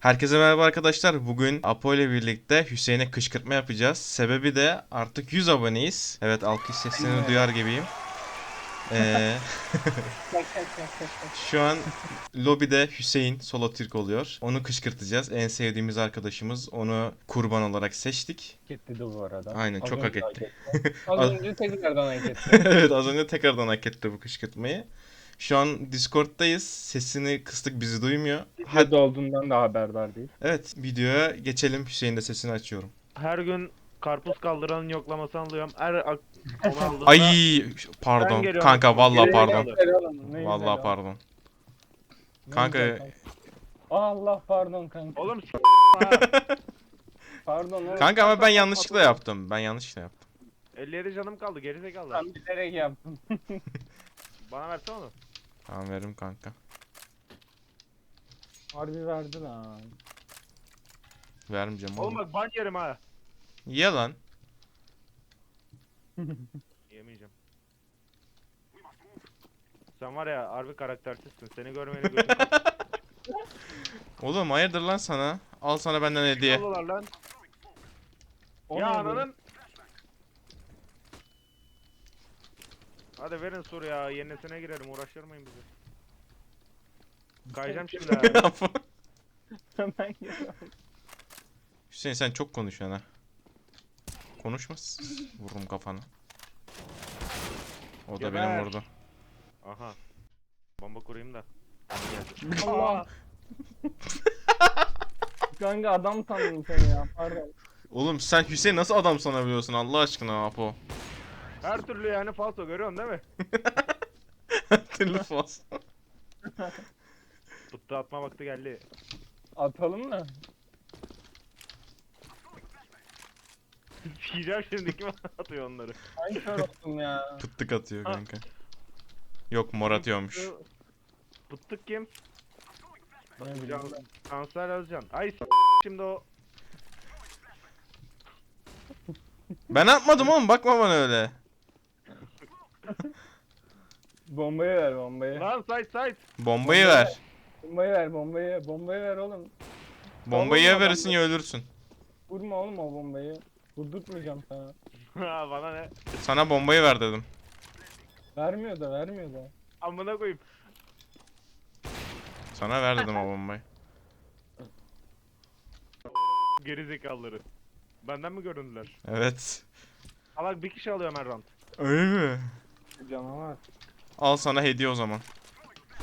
Herkese merhaba arkadaşlar. Bugün Apo ile birlikte Hüseyin'e kışkırtma yapacağız. Sebebi de artık 100 aboneyiz. Evet alkış seslerini duyar gibiyim. Ee, şu an lobide Hüseyin solo Türk oluyor. Onu kışkırtacağız. En sevdiğimiz arkadaşımız. Onu kurban olarak seçtik. hak etti de bu arada. Aynen, çok önce hak etti. Az önce tekrardan hak etti. evet az önce tekrardan hak etti bu kışkırtmayı. Şu an Discord'dayız. Sesini kıstık bizi duymuyor. Hadi. Olduğundan da haberdar değil. Evet videoya geçelim. Hüseyin de sesini açıyorum. Her gün karpuz kaldıranın yoklamasını alıyorum. Her ak- onu aldığımda Ay pardon geliyorum. kanka vallahi pardon. Vallahi pardon. Kanka- Allah pardon kanka. Oğlum s- ha. Pardon oğlum. Kanka ama ben yanlışlıkla yaptım. Ben yanlışlıkla yaptım. 57 canım kaldı gerizekalı. Ben bilerek yaptım. Bana versene onu. Tamam veririm kanka. Harbi verdi lan. Vermeyeceğim Oğlum oğlum. bak ban yerim ha. Ye lan. Yemeyeceğim. Sen var ya harbi karaktersizsin. Seni görmeyeli gözüm Oğlum hayırdır lan sana? Al sana benden hediye. kapalılar lan. O ya ananın. Hadi verin soru ya. Yenisine girelim. Uğraştırmayın bizi. Kayacağım şimdi ha. ben geliyorum. Hüseyin sen çok konuşuyorsun ha. Konuşma. Vururum kafana. O da Geber. benim vurdu. Aha. Bomba kurayım da. Allah. kanka adam sandım seni ya. Pardon. Oğlum sen Hüseyin nasıl adam sanabiliyorsun Allah aşkına Apo? Her türlü yani falso görüyorsun değil mi? Telefon. Pıttı atma vakti geldi. Atalım mı? Yiyeceğim şimdi kim atıyor onları. Ben kör oldum ya. Pıttık atıyor Ha. kanka. Yok mor atıyormuş. Pıttık kim? Ne bileyim Can, ben. Kanser Özcan. Ay s- şimdi o. Ben atmadım oğlum bakma bana öyle. Bombayı ver bombayı. Lan side side. Bombayı ver. Bombayı ver bombayı. Bombayı ver oğlum. Bombayı Oğlum, verirsin ya ölürsün. Vurma oğlum o bombayı. Vurdurtmayacağım sana. Ha bana ne? Sana bombayı ver dedim. Vermiyor da vermiyor da. Amına koyayım. Sana ver dedim o bombayı. Geri zekalıları. Benden mi göründüler? Evet. Alak bir kişi alıyorum her round. Öyle mi? Canavar. Al sana hediye o zaman.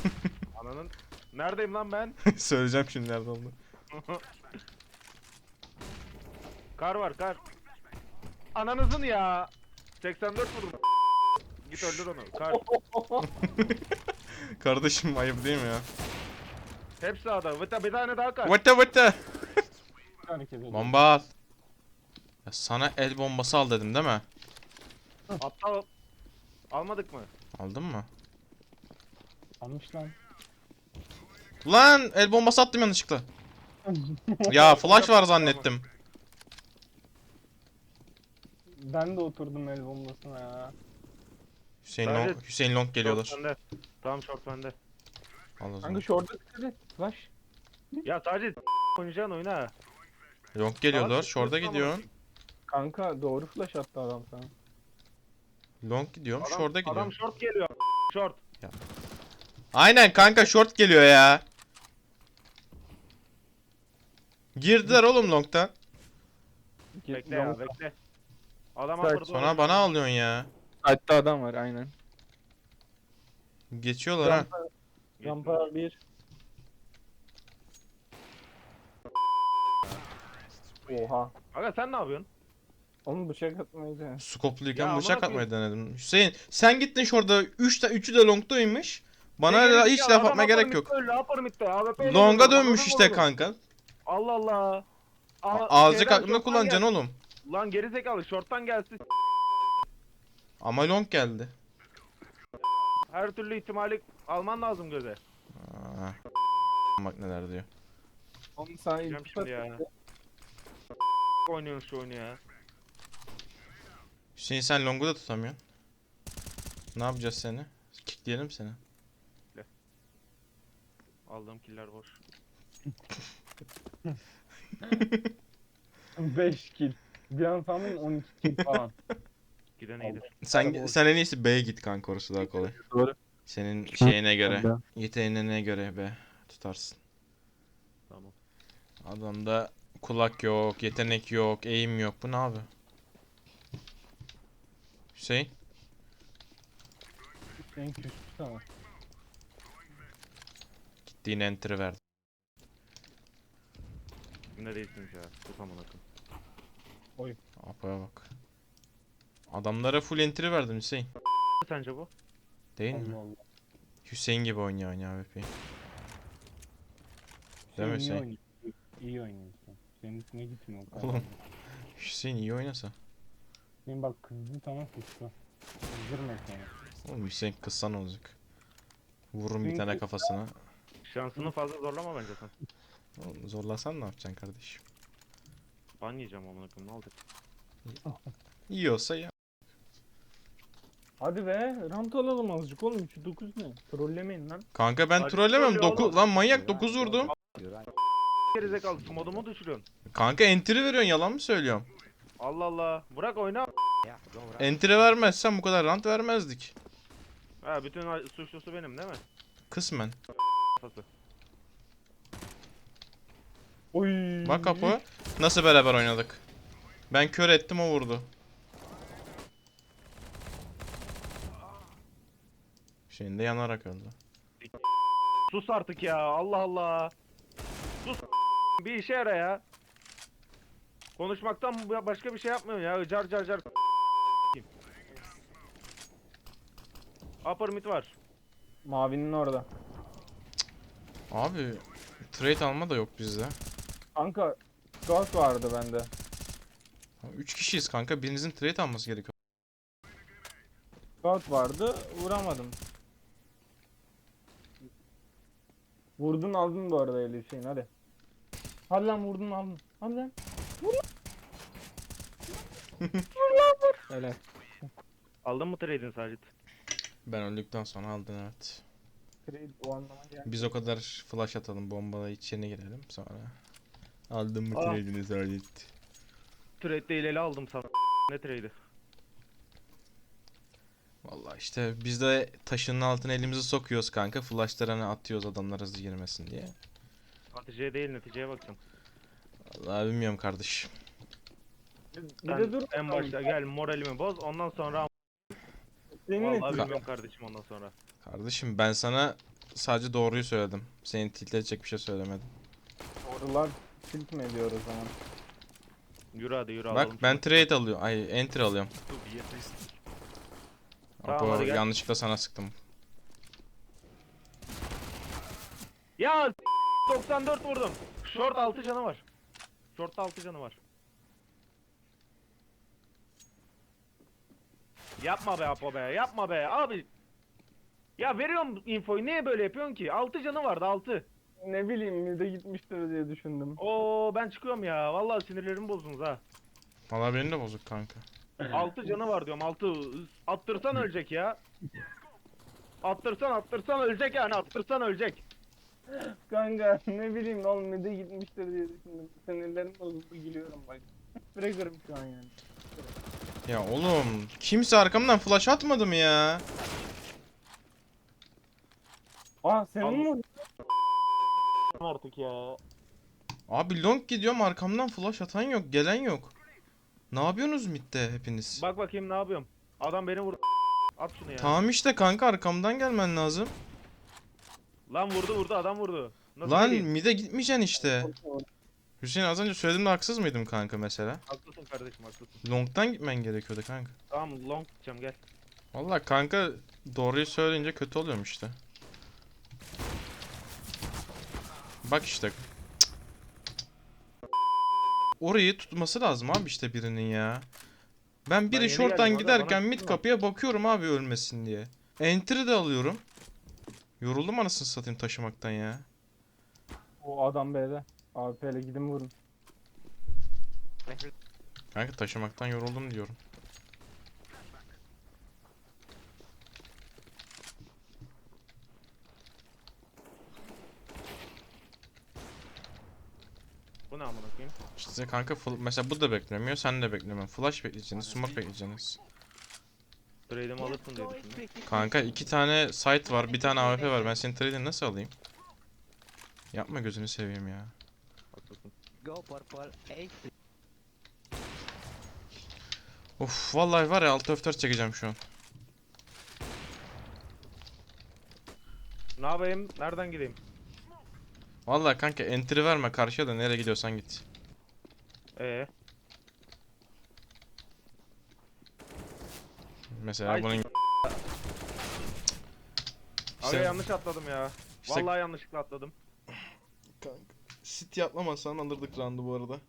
Ananın. Neredeyim lan ben? Söyleyeceğim şimdi nerede oldu. Kar var kar. Ananızın ya. 84 vurdum. Git öldür onu. Kar. Kardeşim ayıp değil mi ya? Hepsi sağda. Vıta bir tane daha kar. Hareket ediyor. Bomba al. Ya sana el bombası al dedim değil mi? Aptal. Almadık mı? Aldın mı? Almış lan. Lan el bombası attım yanlışlıkla. Ya flash var zannettim. Ben de oturdum el bombasına ya. Hüseyin Bence- long, Hüseyin long geliyorlar. Short bende. Tamam short bende. Al o zaman. Kanka dikkat et. Flash. Ya sadece oynayacağın oyna. Long geliyorlar. Tamam. gidiyor. Kanka doğru flash attı adam sana. Long gidiyorum. Adam, Şurada gidiyor. adam short geliyor. Short. Aynen kanka short geliyor ya. Girdiler oğlum long'tan. Bekle ya bekle. Adam burada Sonra bana alıyorsun ya. Hatta adam var aynen. Geçiyorlar ha. Rampa bir. Oha. Aga sen ne yapıyorsun? Onu bıçak atmayı dene. Scope'luyken Ya bıçak amına atmayı denedim. Hüseyin sen gittin şurada 3 ta 3'ü de long'daymış. Bana gerek hiç ya? laf atmaya gerek yok. Long'a dönmüş işte kanka. Allah Allah. Aa, Azıcık şeyden, aklını short'tan kullanacaksın gel- oğlum. Lan gerizekalı short'tan gelsin. Ama long geldi. Her türlü ihtimali alman lazım göze. Aa. Bak neler diyor. Onu sana Diyeceğim iltifat şimdi ya. Oynuyorsun şu oyunu ya. Hüseyin sen long'u da tutamıyorsun. Ne yapacağız seni? Kickleyelim seni. Aldığım killer boş. 5 kill. Bir an sandım 12 kill falan. Giden iyidir. Sen sen en iyisi B'ye git kanka orası daha kolay. Doğru. Senin şeyine göre, de. yeteneğine göre B tutarsın. Tamam. Adamda kulak yok, yetenek yok, eğim yok. Bu ne abi? Hüseyin. En küstü sana. Gittiğin enter'ı verdi. Ne değilsiniz ya. Sus amına koyayım. Apo'ya bak. Adamlara full entry verdim Hüseyin. Sence bu? Değil mi? Allah Allah. Hüseyin gibi oynuyor oynuyor AWP'yi. Değil mi Sen iyi Hüseyin? oynuyorsun. İyi oynuyorsun. Senin üstüne gitmiyor. o kadar. Oğlum. Hüseyin iyi oynasa. Benim bak kızdı tamam kızdı. Kızdırma seni. Oğlum Hüseyin kıssan olacak. Vururum bir tane kafasına. Şansını fazla zorlama bence sen. Oğlum zorlasan ne yapacaksın kardeşim? Ban yiyeceğim amına koyayım. Ne olacak? İyi olsa ya. Hadi be rant alalım azıcık oğlum 3'ü 9 ne? Trollemeyin lan. Kanka ben Hadi trollemem. Doku oğlum. lan manyak 9 vurdum. Gerizekalı modumu düşürüyorsun. Kanka entry veriyorsun yalan mı söylüyorum? Allah Allah. Bırak oyna. Entry vermezsen bu kadar rant vermezdik. Ha bütün suçlusu benim değil mi? Kısmen. Oy. Bak kapı. Nasıl beraber oynadık? Ben kör ettim o vurdu. Şeyinde yanarak öldü. Sus artık ya. Allah Allah. Sus. Bir işe yara ya. Konuşmaktan ba- başka bir şey yapmıyor ya. Car car car. Upper mid var. Mavinin orada. Abi trade alma da yok bizde. Kanka Scout vardı bende. 3 kişiyiz kanka birinizin trade alması gerekiyor. Scout vardı vuramadım. Vurdun aldın bu arada eli Hüseyin hadi. Hadi lan vurdun aldın. Hadi lan. Vur lan. vur lan vur. Öyle. Aldın mı trade'in Sacit? Ben öldükten sonra aldın evet. Trade o anlama geldi. Biz o kadar flash atalım bombala içine girelim sonra. Aldım mı Aa. trade'ini Sacit? Trade değil ele aldım sana. Ne trade'i? Vallahi işte biz de taşının altına elimizi sokuyoruz kanka. Flashlarını atıyoruz adamlar hızlı girmesin diye. Neticeye değil neticeye bakacağım. Vallahi bilmiyorum kardeş. Bir Sen de dur. en başta gel moralimi boz ondan sonra Senin vallahi için. bilmiyorum kardeşim ondan sonra. Kardeşim ben sana sadece doğruyu söyledim. Seni tilt edecek bir şey söylemedim. Doğrular tilt mi ediyor o zaman? Yürü hadi yürü Bak alalım ben trade alıyorum. Ay enter alıyorum. Tamam, Apo, hadi gel. yanlışlıkla sana sıktım. Ya 94 vurdum. Short 6 canı var. Short'ta 6 canı var. Yapma be Apo be yapma be abi. Ya veriyorum infoyu niye böyle yapıyorsun ki? 6 canı vardı 6. Ne bileyim mide gitmiştir diye düşündüm. Oo ben çıkıyorum ya. Vallahi sinirlerimi bozdunuz ha. Valla benim de bozuk kanka. 6 canı var diyorum 6. Attırsan ölecek ya. Attırsan attırsan ölecek yani attırsan ölecek. Kanka ne bileyim oğlum mide gitmiştir diye düşündüm. Sinirlerim bozuldu gülüyorum bak. Trigger'ım şu an yani. Ya oğlum kimse arkamdan flash atmadı mı ya? Aa senin mi? Artık ya. Abi long gidiyorum arkamdan flash atan yok gelen yok. Ne yapıyorsunuz midde hepiniz? Bak bakayım ne yapıyorum. Adam beni vurdu. At şunu ya. Tamam işte kanka arkamdan gelmen lazım. Lan vurdu vurdu adam vurdu. Nasıl Lan geleyim? mide gitmeyeceksin işte. Hüseyin az önce söylediğimde haksız mıydım kanka mesela? Haklısın kardeşim haklısın. Long'dan gitmen gerekiyordu kanka. Tamam long gideceğim gel. Vallahi kanka doğruyu söyleyince kötü oluyorum işte. Bak işte. Orayı tutması lazım abi işte birinin ya. Ben biri yeni short'tan giderken mid tutma. kapıya bakıyorum abi ölmesin diye. Entry de alıyorum. Yoruldum anasını satayım taşımaktan ya. O adam B'de. AWP'le gidin vurun. Kanka taşımaktan yoruldum diyorum. Bu ne amına koyayım? İşte kanka fl- mesela bu da beklemiyor, sen de beklemiyorsun. Flash bekleyeceksiniz, smoke bekleyeceksiniz. Trade'imi alırsın diye düşündüm. Kanka iki tane site var, bir tane AWP var. Ben senin trade'ini nasıl alayım? Yapma gözünü seveyim ya. Go purple ace. Of vallahi var ya alt F4 çekeceğim şu an. Ne yapayım? Nereden gireyim? Vallahi kanka entry verme karşıya da nereye gidiyorsan git. Ee, Mesela Ay, bunun Abi yanlış atladım ya. İşte- Vallahi yanlışlıkla atladım. kanka City atlamasan alırdık round'u bu arada.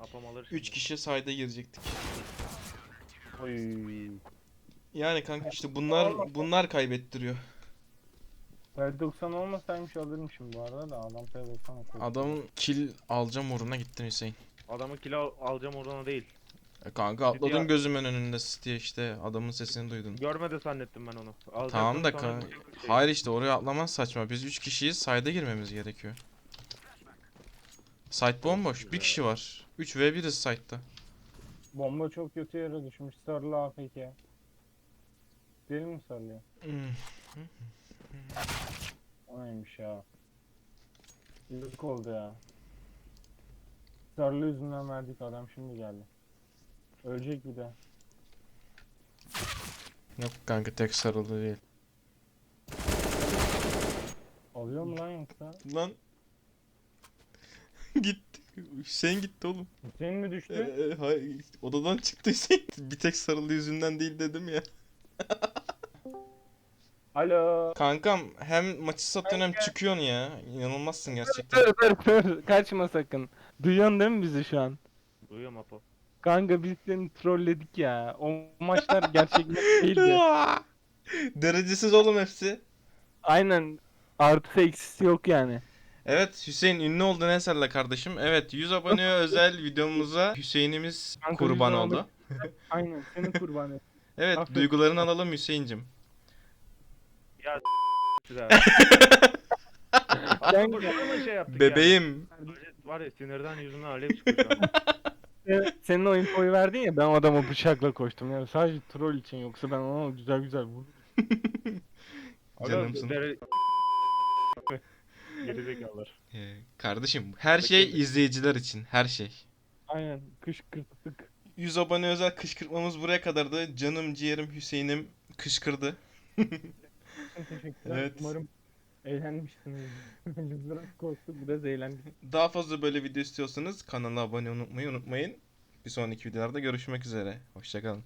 Apam alır 3 şimdi. kişi side'e girecektik. Oy. Yani kanka işte bunlar bunlar kaybettiriyor. P90 olmasaymış alırmışım bu arada da adam P90 koydu. Adamın kill alacağım uğruna gittin Hüseyin. Adamın kilo alacağım uğruna değil. E kanka atladın gözümün önünde City'ye işte adamın sesini duydun. Görmedi zannettim ben onu. Alacaktım Tamam da sonra kan- şey- Hayır işte oraya atlaman saçma. Biz 3 kişiyiz. Side'e girmemiz gerekiyor. Site bomboş. Bir kişi var. 3 v 1'iz site'da. Bomba çok kötü yere düşmüş. Sarılı AFK. Değil mi sarılı? Hmm. O neymiş ya? Yazık oldu ya. Sarılı yüzünden verdik adam şimdi geldi. Ölecek bir de. Yok kanka tek sarıldı değil. Alıyor mu lan yoksa? Lan. gitti. Hüseyin gitti oğlum. Hüseyin mi düştü? Ee, hayır, odadan çıktı Hüseyin. Bir tek sarıldı yüzünden değil dedim ya. Alo. Kankam hem maçı satıyorsun hem çıkıyorsun ya. İnanılmazsın gerçekten. Dur dur dur. Kaçma sakın. Duyuyorsun değil mi bizi şu an? Duyuyorum Apo. Kanka biz seni trolledik ya. O maçlar gerçek maç değildi. Derecesiz oğlum hepsi. Aynen. Artı eksisi yok yani. Evet Hüseyin ünlü oldun Eser'le kardeşim. Evet 100 aboneye özel videomuza Hüseyin'imiz Kanka, kurban 100 oldu. Aynen. Senin kurban et. Evet Aferin. duygularını alalım Hüseyin'cim. Ya boşuna mı şey yaptık Bebeğim. Var ya sinirden yüzünden alev çıkıyor Senin o infoyu verdin ya ben o adama bıçakla koştum. Yani sadece troll için yoksa ben ona güzel güzel vurdum. Canımsın. Gerizekalılar. Ee, kardeşim her şey izleyiciler için. Her şey. Aynen kışkırttık. 100 abone özel kışkırtmamız buraya kadardı. Canım ciğerim Hüseyin'im kışkırdı. Teşekkürler. Evet. Umarım eğlenmişsiniz. Biraz korktuk biraz eğlendik. Daha fazla böyle video istiyorsanız kanala abone olmayı unutmayın. Bir sonraki videolarda görüşmek üzere. Hoşçakalın.